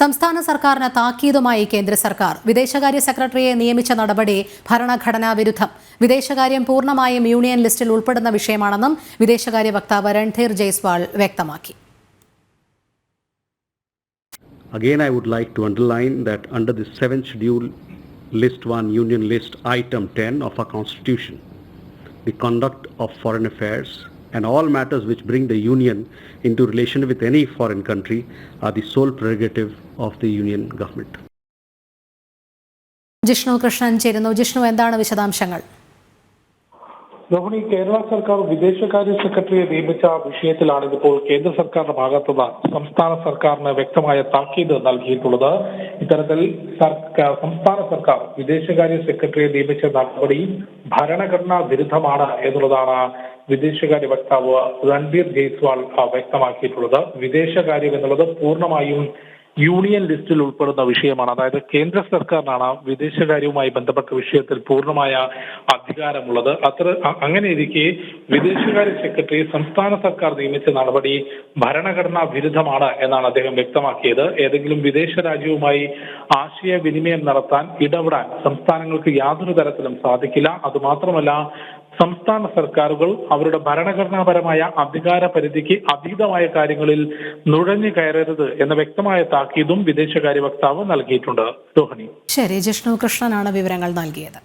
സംസ്ഥാന സർക്കാരിന് താക്കീതുമായി കേന്ദ്ര സർക്കാർ. വിദേശകാര്യ സെക്രട്ടറിയെ നിയമിച്ച നടപടി ഭരണഘടനാ വിരുദ്ധം. വിദേശകാര്യം പൂർണമായും യൂണിയൻ ലിസ്റ്റിൽ ഉൾപ്പെടുന്ന വിഷയമാണെന്നും വിദേശകാര്യ വക്താവ് രൺധീർ ജയ്സ്വാൾ വ്യക്തമാക്കി. Again, I would like to underline that under the seventh schedule, List 1, Union List, Item 10 of our Constitution, the conduct of foreign affairs and all matters which bring the Union into relation with any foreign country are the sole prerogative of the Union government. Jishnu Krishnan ചേരുന്നു ജിഷ്ണു എന്താണ് വിശദാംശങ്ങൾ രോഹിണി കേരള സർക്കാർ വിദേശകാര്യ സെക്രട്ടറിയെ നിയമിച്ച വിഷയത്തിലാണ് ഇപ്പോൾ കേന്ദ്ര സർക്കാരിന്റെ ഭാഗത്തുനിന്ന് സംസ്ഥാന സർക്കാരിന് വ്യക്തമായ താക്കീത് നൽകിയിട്ടുള്ളത്. ഇത്തരത്തിൽ സംസ്ഥാന സർക്കാർ വിദേശകാര്യ സെക്രട്ടറിയെ നിയമിച്ച നടപടി ഭരണഘടനാ വിരുദ്ധമാണ് എന്നുള്ളതാണ് വിദേശകാര്യ വക്താവ് രൺബീർ ജയ്സ്വാൾ വ്യക്തമാക്കിയിട്ടുള്ളത്. വിദേശകാര്യം എന്നുള്ളത് പൂർണമായും യൂണിയൻ ലിസ്റ്റിൽ ഉൾപ്പെടുന്ന വിഷയമാണ്. അതായത് കേന്ദ്ര സർക്കാരിനാണ് വിദേശകാര്യവുമായി ബന്ധപ്പെട്ട വിഷയത്തിൽ പൂർണമായ അധികാരമുള്ളത്. അത്ര അങ്ങനെ ഇരിക്കെ വിദേശകാര്യ സെക്രട്ടറി സംസ്ഥാന സർക്കാർ നിയമിച്ച നടപടി ഭരണഘടനാ വിരുദ്ധമാണ് എന്നാണ് അദ്ദേഹം വ്യക്തമാക്കിയത്. ഏതെങ്കിലും വിദേശ രാജ്യവുമായി ആശയവിനിമയം നടത്താൻ ഇടപെടാൻ സംസ്ഥാനങ്ങൾക്ക് യാതൊരു തരത്തിലും സാധിക്കില്ല. അതുമാത്രമല്ല സംസ്ഥാന സർക്കാരുകൾ അവരുടെ ഭരണഘടനാപരമായ അധികാര പരിധിക്ക് അതീതമായ കാര്യങ്ങളിൽ നുഴഞ്ഞു കയറരുത് എന്ന വ്യക്തമായ താക്കീതും വിദേശകാര്യ വക്താവ് നൽകിയിട്ടുണ്ട്. രോഹിണി. ശരി ജിഷ്ണു കൃഷ്ണനാണ് വിവരങ്ങൾ നൽകിയത്.